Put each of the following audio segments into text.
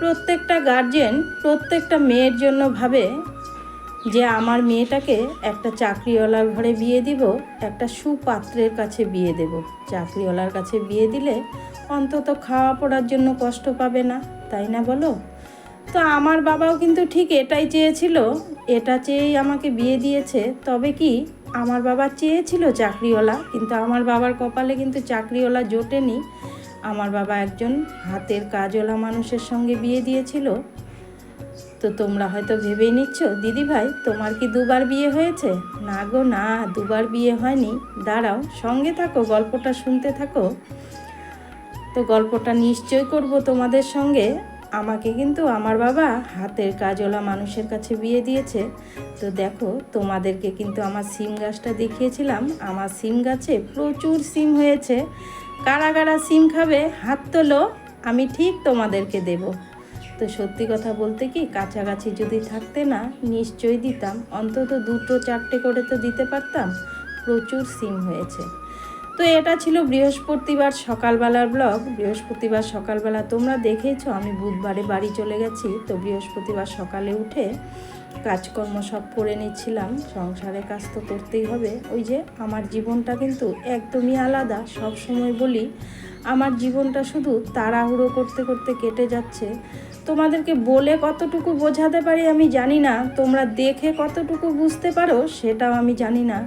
প্রত্যেকটা গার্জেন প্রত্যেকটা মেয়ের জন্য ভাবে যে আমার মেয়েটাকে একটা চাকরিওয়ালার ঘরে বিয়ে দিব, একটা সুপাত্রের কাছে বিয়ে দেব। চাকরিওয়ালার কাছে বিয়ে দিলে অন্তত খাওয়া পড়ার জন্য কষ্ট পাবে না, তাই না বলো? তো আমার বাবাও কিন্তু ঠিক এটাই চেয়েছিল, এটা চেয়েই আমাকে বিয়ে দিয়েছে। তবে কি আমার বাবা চেয়েছিল চাকরিওয়ালা, কিন্তু আমার বাবার কপালে কিন্তু চাকরিওয়ালা জোটেনি। আমার বাবা একজন হাতের কাজওয়ালা মানুষের সঙ্গে বিয়ে দিয়েছিল। তো তোমরা হয়তো ভেবেই নিচ্ছ, দিদি ভাই, তোমার কি দুবার বিয়ে হয়েছে? না গো, না, দুবার বিয়ে হয়নি। দাঁড়াও, সঙ্গে থাকো, গল্পটা শুনতে থাকো। তো গল্পটা নিশ্চয় করব তোমাদের সঙ্গে। আমাকে কিন্তু আমার বাবা হাতের কাজওয়ালা মানুষের কাছে বিয়ে দিয়েছে। তো দেখো, তোমাদেরকে কিন্তু আমার সিম গাছটা দেখিয়েছিলাম। আমার সিম গাছে প্রচুর সিম হয়েছে। কারা কারা সিম খাবে, হাত তোলো, আমি ঠিক তোমাদেরকে দেব। তো সত্যি কথা বলতে কি, কাছাকাছি যদি থাকতে না, নিশ্চয়ই দিতাম। অন্তত দুটো চারটে করে তো দিতে পারতাম। প্রচুর সিম হয়েছে। তো এটা ছিল বৃহস্পতিবার সকালবেলার ব্লগ। বৃহস্পতিবার সকালবেলা তোমরা দেখেছ, আমি বুধবারে বাড়ি চলে গেছি। তো বৃহস্পতিবার সকালে উঠে কাজকর্ম সব করে নিচ্ছিলাম সংসারে কাজ তো করতেই হবে। ওই যে আমার জীবনটা কিন্তু একদমই আলাদা, সব সময় বলি, আমার জীবনটা শুধু তাড়াহুড়ো করতে করতে কেটে যাচ্ছে। তোমাদেরকে বলে কতটুকু বোঝাতে পারি আমি জানি না, তোমরা দেখে কতটুকু বুঝতে পারো সেটাও আমি জানি না।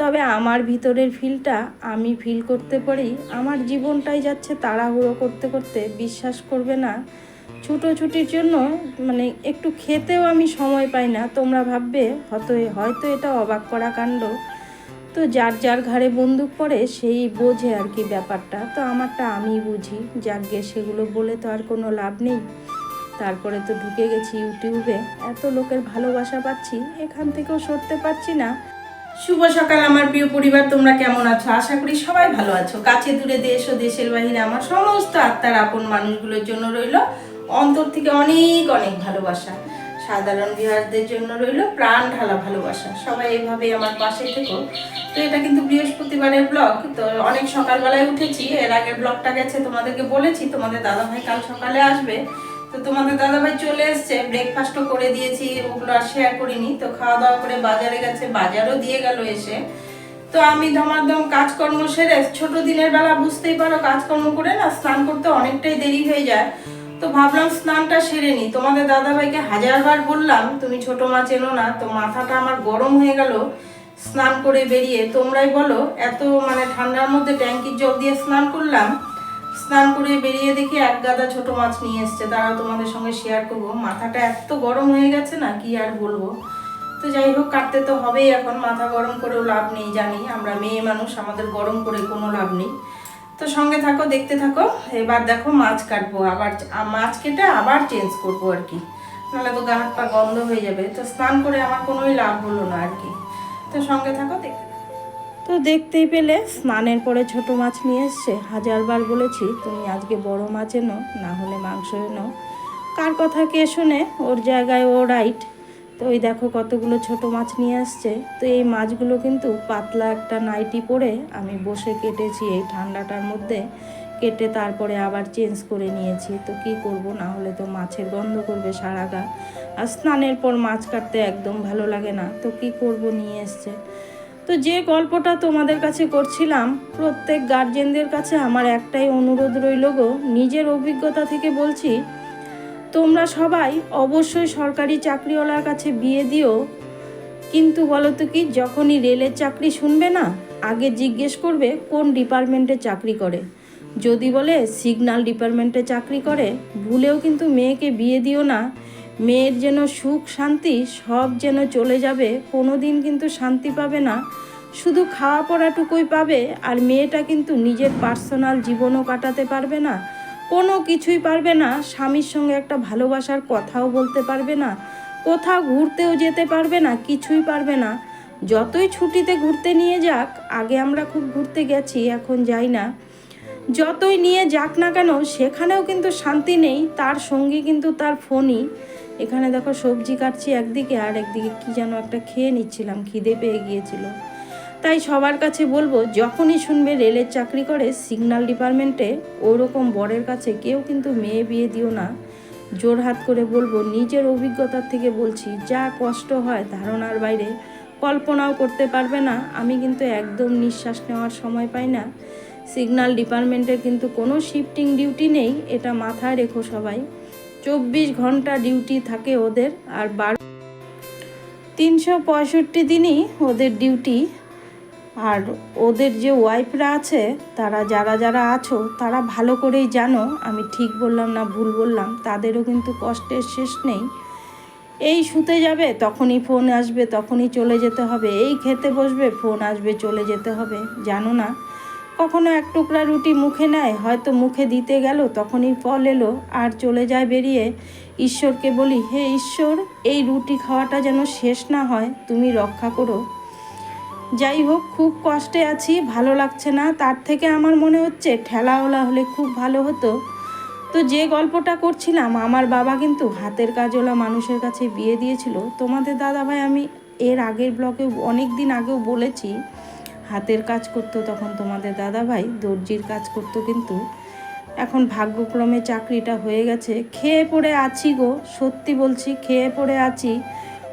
তবে আমার ভিতরের ফিলটা আমি ফিল করতে পারি, আমার জীবনটাই যাচ্ছে তাড়াহুড়ো করতে করতে, বিশ্বাস করবে না। ছুটোছুটির জন্য মানে একটু খেতেও আমি সময় পাই না। তোমরা ভাববে, হয়তো হয়তো এটা অবাক করা কাণ্ড। তো যার যার ঘাড়ে বন্দুক পড়ে, সেই বোঝে আর কি ব্যাপারটা। তো আমারটা আমি বুঝি। যাকে সেগুলো বলে তো আর কোনো লাভ নেই। তারপরে তো ঢুকে গেছি ইউটিউবে। এত লোকের ভালোবাসা পাচ্ছি, এখান থেকেও সরতে পারছি না। শুভ সকাল আমার প্রিয় পরিবার, তোমরা কেমন আছো? আশা করি সবাই ভালো আছো। কাছে দূরে দেশ ও দেশের বাহিরে আমার সমস্ত আত্মার আপন মানুষগুলোর জন্য রইল। অন্তর থেকে অনেক অনেক ভালোবাসা। সাধারণ বিহারদের জন্য রইল প্রাণ ঢালা ভালোবাসা। সবাই এভাবে আমার পাশে থেকো। তো এটা কিন্তু বৃহস্পতিবারের ব্লগ তো অনেক সকালবেলায় উঠেছি। এর আগের ব্লগটা গেছে, তোমাদেরকে বলেছি। তোমাদের দাদাভাই কাল সকালে আসবে। তো তোমাদের দাদাভাই চলে এসছে। ব্রেকফাস্টও করে দিয়েছি, ওগুলো আর শেয়ার করিনি। তো খাওয়া দাওয়া করে বাজারে গেছে, বাজারও দিয়ে গেল এসে। তো আমি ধমাধম কাজকর্ম সেরে ছোট দিনের বেলা বুঝতেই পারো, কাজকর্ম করে না স্নান করতে অনেকটাই দেরি হয়ে যায়। তো ভাবলাম স্নানটা সেরে নি। তোমাদের দাদাভাইকে হাজারবার বললাম, তুমি ছোট মাছ এনো না, তো মাথাটা আমার গরম হয়ে গেল স্নান করে বেরিয়ে। তোমরাই বলো, এত মানে ঠান্ডার মধ্যে ট্যাঙ্কির জল দিয়ে স্নান করলাম। স্নান করে বেরিয়ে দেখি এক গাদা ছোট মাছ নিয়ে এসছে। তারাও তোমাদের সঙ্গে শেয়ার করব। মাথাটা এত গরম হয়ে গেছে না, কি আর বলব? তো যাই হোক, কাটতে তো হবেই এখন। মাথা গরম করেও লাভ নেই, জানি। আমরা মেয়ে মানুষ, আমাদের গরম করে কোনো লাভ নেই। তো সঙ্গে থাকো, দেখতে থাকো। এবার দেখো মাছ কাটবো, আবার মাছ কেটে আবার চেঞ্জ করব আর কি। নাহলে তো গা হাত পা গন্ধ হয়ে যাবে। তো স্নান করে আমার কোনোই লাভ হলো না আর কি। তো সঙ্গে থাকো, দেখতে তো দেখতেই পেলে, স্নানের পরে ছোট মাছ নিয়ে এসছে। হাজারবার বলেছি, তুমি আজকে বড় মাছ এনো, না হলে মাংস এনো। কার কথা কে শোনে? ওর জায়গায় ও রাইট তো ওই দেখো কতগুলো ছোট মাছ নিয়ে আসছে। তো এই মাছগুলো কিন্তু পাতলা একটা নাইটি পরে আমি বসে কেটেছি এই ঠান্ডাটার মধ্যে। কেটে তারপরে আবার চেঞ্জ করে নিয়েছি। তো কি করব, না হলে তো মাছের গন্ধ করবে সারা গা আর স্নানের পর মাছ কাটতে একদম ভালো লাগে না। তো কি করব, নিয়ে এসছে। তো যে গল্পটা তোমাদের কাছে করছিলাম, প্রত্যেক গার্জেনদের কাছে আমার একটাই অনুরোধ রইল গো। নিজের অভিজ্ঞতা থেকে বলছি তোমরা সবাই অবশ্যই সরকারি চাকরিওয়ালার কাছে বিয়ে দিও। কিন্তু বলো তো কি, যখনই রেলের চাকরি শুনবে না, আগে জিজ্ঞেস করবে কোন ডিপার্টমেন্টে চাকরি করে। যদি বলে সিগন্যাল ডিপার্টমেন্টে চাকরি করে, ভুলেও কিন্তু মেয়েকে বিয়ে দিও না। মেয়ের যেন সুখ শান্তি সব যেন চলে যাবে কোনো দিন কিন্তু শান্তি পাবে না। শুধু খাওয়া পড়াটুকুই পাবে, আর মেয়েটা কিন্তু নিজের পার্সোনাল জীবনও কাটাতে পারবে না। কোনো কিছুই পারবে না, স্বামীর সঙ্গে একটা ভালোবাসার কথাও বলতে পারবে না, কোথাও ঘুরতেও যেতে পারবে না, কিছুই পারবে না। যতই ছুটিতে ঘুরতে নিয়ে যাক, আগে আমরা খুব ঘুরতে গেছি, এখন যাই না। যতই নিয়ে যাক না কেন, সেখানেও কিন্তু শান্তি নেই, তার সঙ্গে কিন্তু তার ফোনই। এখানে দেখো সবজি কাটছি একদিকে, আর একদিকে কি যেন একটা খেয়ে নিচ্ছিলাম, খিদে পেয়ে গিয়েছিল। তাই সবার কাছে বলব, যখনই শুনবে রেলের চাকরি করে সিগন্যাল ডিপার্টমেন্টে ওরকম বরের কাছে কেউ কিন্তু মেয়ে বিয়ে দিও না। জোরহাত করে বলব, নিজের অভিজ্ঞতার থেকে বলছি, যা কষ্ট হয় ধারণার বাইরে, কল্পনাও করতে পারবে না। আমি কিন্তু একদম নিঃশ্বাস নেওয়ার সময় পাই না। সিগন্যাল ডিপার্টমেন্টের কিন্তু কোনো শিফটিং ডিউটি নেই, এটা মাথায় রেখো সবাই। চব্বিশ ঘণ্টা ডিউটি থাকে ওদের, আর বারো তিনশো পঁয়ষট্টি দিনই ওদের ডিউটি আর ওদের যে ওয়াইফরা আছে, তারা যারা যারা আছো, তারা ভালো করেই জানো, আমি ঠিক বললাম না ভুল বললাম, তাদেরও কিন্তু কষ্টের শেষ নেই। এই শুতে যাবে, তখনই ফোন আসবে, তখনই চলে যেতে হবে। এই খেতে বসবে, ফোন আসবে, চলে যেতে হবে। জানো না, কখনো এক টুকরা রুটি মুখে নেয়, হয়তো মুখে দিতে গেল, তখনই ফল এলো, আর চলে যায় বেরিয়ে। ঈশ্বরকে বলি, হে ঈশ্বর, এই রুটি খাওয়াটা যেন শেষ না হয়, তুমি রক্ষা করো। যাই হোক খুব কষ্টে আছি, ভালো লাগছে না। তার থেকে আমার মনে হচ্ছে ঠেলাওলা হলে খুব ভালো হতো। তো যে গল্পটা করছিলাম, আমার বাবা কিন্তু হাতের কাজওয়ালা মানুষের কাছে বিয়ে দিয়েছিল। তোমাদের দাদা ভাই আমি এর আগের ব্লকে অনেক দিন আগেও বলেছি, হাতের কাজ করতো তখন তোমাদের দাদা ভাই দর্জির কাজ করতো কিন্তু। এখন ভাগ্যক্রমে চাকরিটা হয়ে গেছে। খেয়ে পড়ে আছি গো, সত্যি বলছি, খেয়ে পড়ে আছি।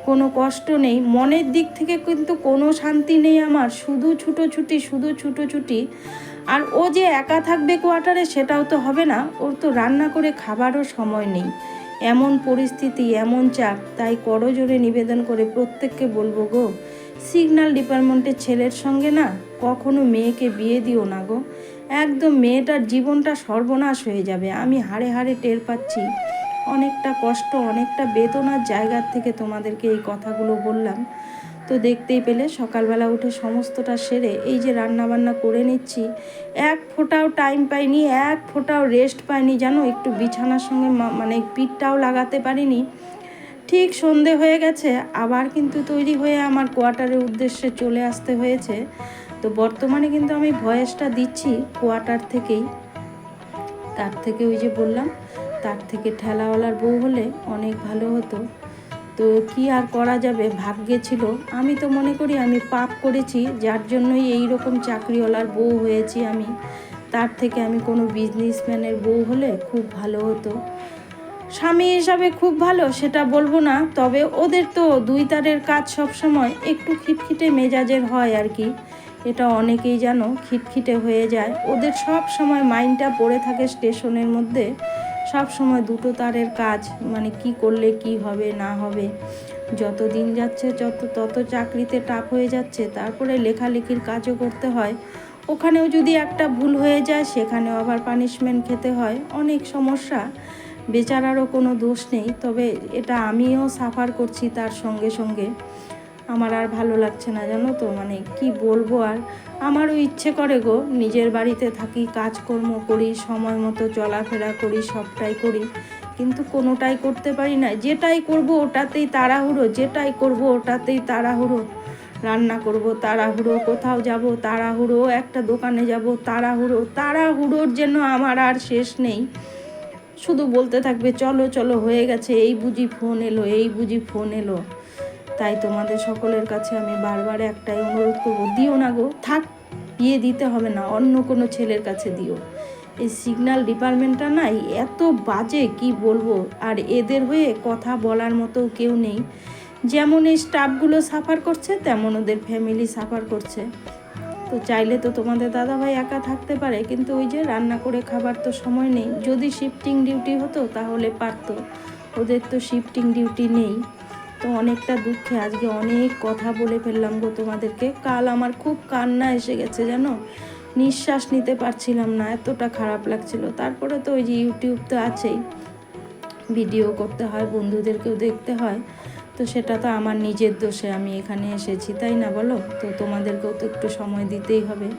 কোনো কষ্ট নেই। মনের দিক থেকে কিন্তু কোনো শান্তি নেই আমার। শুধু ছুটোছুটি শুধু ছুটোছুটি আর ও যে একা থাকবে কোয়ার্টারে সেটাও তো হবে না। ওর তো রান্না করে খাবারও সময় নেই। এমন পরিস্থিতি, এমন চাপ। তাই করজোরে নিবেদন করে প্রত্যেককে বলব গো সিগন্যাল ডিপার্টমেন্টের ছেলের সঙ্গে না কখনো মেয়েকে বিয়ে দিও না গো। একদম মেয়েটার জীবনটা সর্বনাশ হয়ে যাবে। আমি হাড়ে হাড়ে টের পাচ্ছি। অনেকটা কষ্ট, অনেকটা বেদনার জায়গার থেকে তোমাদেরকে এই কথাগুলো বললাম। তো দেখতেই পেলে সকালবেলা উঠে সমস্তটা সেরে এই যে রান্না বান্না করে নিচ্ছি, এক ফোঁটাও টাইম পাইনি, এক ফোঁটাও রেস্ট পাইনি জানো, একটু বিছানার সঙ্গে মানে পিঠটাও লাগাতে পারিনি। ঠিক সন্ধে হয়ে গেছে, আবার কিন্তু তৈরি হয়ে আমার কোয়ার্টারের উদ্দেশ্যে চলে আসতে হয়েছে। তো বর্তমানে কিন্তু আমি ভয়েসটা দিচ্ছি কোয়ার্টার থেকেই। তার থেকে ওই যে বললাম তার থেকে ঠেলাওয়ালার বউ হলে অনেক ভালো হতো। তো কি আর করা যাবে? ভাগ্যে ছিল। আমি তো মনে করি আমি পাপ করেছি, যার জন্যই এই রকম চাকরিওয়ালার বউ হয়েছি আমি। তার থেকে আমি কোনো বিজনেসম্যানের বউ হলে খুব ভালো হতো। স্বামী হিসাবে খুব ভালো, সেটা বলব না। তবে ওদের তো দুই তারের কাজ সব সময় একটু খিটখিটে মেজাজের হয় আর কি। এটা অনেকেই জানো, খিটখিটে হয়ে যায়। ওদের সব সময় মাইন্ডটা পড়ে থাকে স্টেশনের মধ্যে। সব সময় দুটো তারের কাজ মানে কি করলে কি হবে, না হবে, যত দিন যাচ্ছে, যত, তত চাকরিতে টাপ হয়ে যাচ্ছে, তারপরে লেখালেখির কাজও করতে হয়। ওখানেও যদি একটা ভুল হয়ে যায়, সেখানেও আবার পানিশমেন্ট খেতে হয়। অনেক সমস্যা, বেচারারও কোনো দোষ নেই, তবে এটা আমিও সাফার করছি তার সঙ্গে সঙ্গে। আমার আর ভালো লাগছে না, জানো তো? মানে কি বলব আর? আমারও ইচ্ছে করে গো, নিজের বাড়িতে থাকি, কাজকর্ম করি, সময় মতো চলাফেরা করি, সবটাই করি। কিন্তু কোনোটাই করতে পারি না। যেটাই করব ওটাতেই তাড়াহুড়ো, যেটাই করব ওটাতেই তাড়াহুড়ো। রান্না করব, তাড়াহুড়ো, কোথাও যাব, তাড়াহুড়ো, একটা দোকানে যাব, তাড়াহুড়ো, তাড়াহুড়োর যেন আমার আর শেষ নেই। শুধু বলতে থাকবে, চলো চলো, হয়ে গেছে, এই বুঝি ফোন এলো, এই বুঝি ফোন এলো। তাই তোমাদের সকলের কাছে আমি বারবার একটাই অনুরোধ করব, দিও না গো। থাক, বিয়ে দিতে হবে না, অন্য কোনো ছেলের কাছে দিও। এই সিগন্যাল ডিপার্টমেন্টটা নাই এত বাজে, কি বলব? আর এদের হয়ে কথা বলার মতো কেউ নেই। যেমন এই স্টাফগুলো সাফার করছে, তেমন ওদের ফ্যামিলি সাফার করছে। তো চাইলে তো তোমাদের দাদাভাই একা থাকতে পারে, কিন্তু ওই যে রান্না করে খাবার তো সময় নেই। যদি শিফটিং ডিউটি হতো তাহলে পারতো। ওদের তো শিফটিং ডিউটি নেই। তো অনেকটা দুঃখে আজকে অনেক কথা বলে ফেললাম গো তোমাদেরকে। কাল আমার খুব কান্না এসে গেছে, জানো? নিঃশ্বাস নিতে পারছিলাম না, এতটা খারাপ লাগছিল। তারপরে তো ওই যে ইউটিউব তো আছেই, ভিডিও করতে হয়, বন্ধুদেরকেও দেখতে হয়। তো সেটা তো আমার নিজের দোষে আমি এখানে এসেছি, তাই না বলো? তো তোমাদেরকেও তো একটু সময় দিতেই হবে।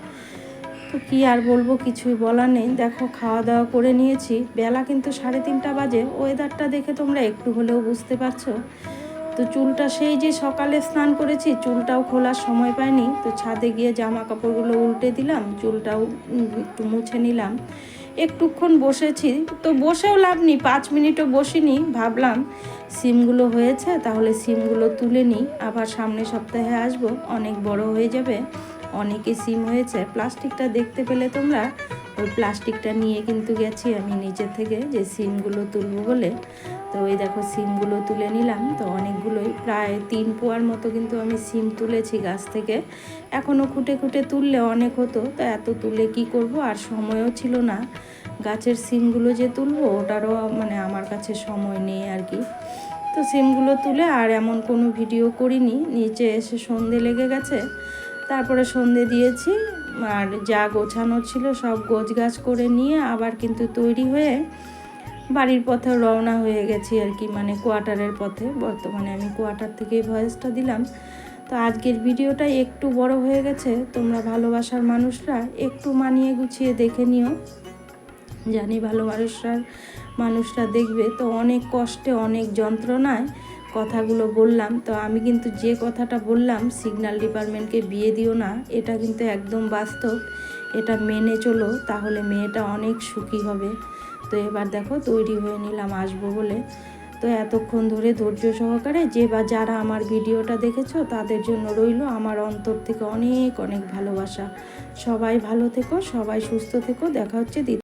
তো কি আর বলব, কিছুই বলার নেই। দেখো খাওয়া দাওয়া করে নিয়েছি। বেলা কিন্তু সাড়ে তিনটা বাজে। ওয়েদারটা দেখে তোমরা একটু হলেও বুঝতে পারছ। তো চুলটা সেই যে সকালে স্নান করেছি, চুলটাও খোলার সময় পাইনি। তো ছাদে গিয়ে জামা কাপড়গুলো উল্টে দিলাম, চুলটাও একটু মুছে নিলাম। একটুক্ষণ বসেছি, তো বসেও লাভ নেই, পাঁচ মিনিটও বসিনি, ভাবলাম সিমগুলো হয়েছে, তাহলে সিমগুলো তুলে নিই। আবার সামনে সপ্তাহে আসব, অনেক বড় হয়ে যাবে অনেকে সিম হয়েছে। প্লাস্টিকটা দেখতে পেলে তোমরা, ওই প্লাস্টিকটা নিয়ে কিন্তু গেছি আমি নিচে থেকে যে সিমগুলো তুলবো বলে। তো ওই দেখো সিমগুলো তুলে নিলাম। তো অনেকগুলোই, প্রায় তিন পোয়ার মতো কিন্তু আমি সিম তুলেছি গাছ থেকে। এখনও খুঁটে খুঁটে তুললে অনেক হতো, তো এত তুলে কি করব? আর সময়ও ছিল না। গাছের সিমগুলো যে তুলবো, ওটারও মানে আমার কাছে সময় নেই আর কি। তো সিমগুলো তুলে আর এমন কোনো ভিডিও করিনি। নিচে এসে সন্ধে লেগে গেছে। তারপরে সন্ধে দিয়েছি, আর যা গোছানো ছিল সব গোছ গাছ করে নিয়ে আবার কিন্তু তৈরি হয়ে বাড়ির পথে রওনা হয়ে গেছি আর কি মানে কোয়ার্টারের পথে। বর্তমানে আমি কোয়ার্টার থেকেই ভয়েসটা দিলাম। তো আজকের ভিডিওটা একটু বড় হয়ে গেছে। তোমরা ভালোবাসার মানুষরা একটু মানিয়ে গুছিয়ে দেখে নিও। জানি ভালো মানুষরা মানুষরা দেখবে তো অনেক কষ্টে, অনেক যন্ত্রণায় কথাগুলো বললাম। তো আমি কিন্তু যে কথাটা বললাম সিগন্যাল ডিপার্টমেন্টকে বিয়ে দিও না, এটা কিন্তু একদম বাস্তব। এটা মেনে চলো, তাহলে মেয়েটা অনেক সুখী হবে। তো এবার দেখো তৈরি হয়ে নিলাম আসব বলে। তো এতক্ষণ ধরে ধৈর্য সহকারে যে বা যারা আমার ভিডিওটা দেখেছ, তাদের জন্য রইল আমার অন্তর থেকে অনেক অনেক ভালোবাসা। সবাই ভালো থেকো, সবাই সুস্থ থেকো, দেখা হচ্ছে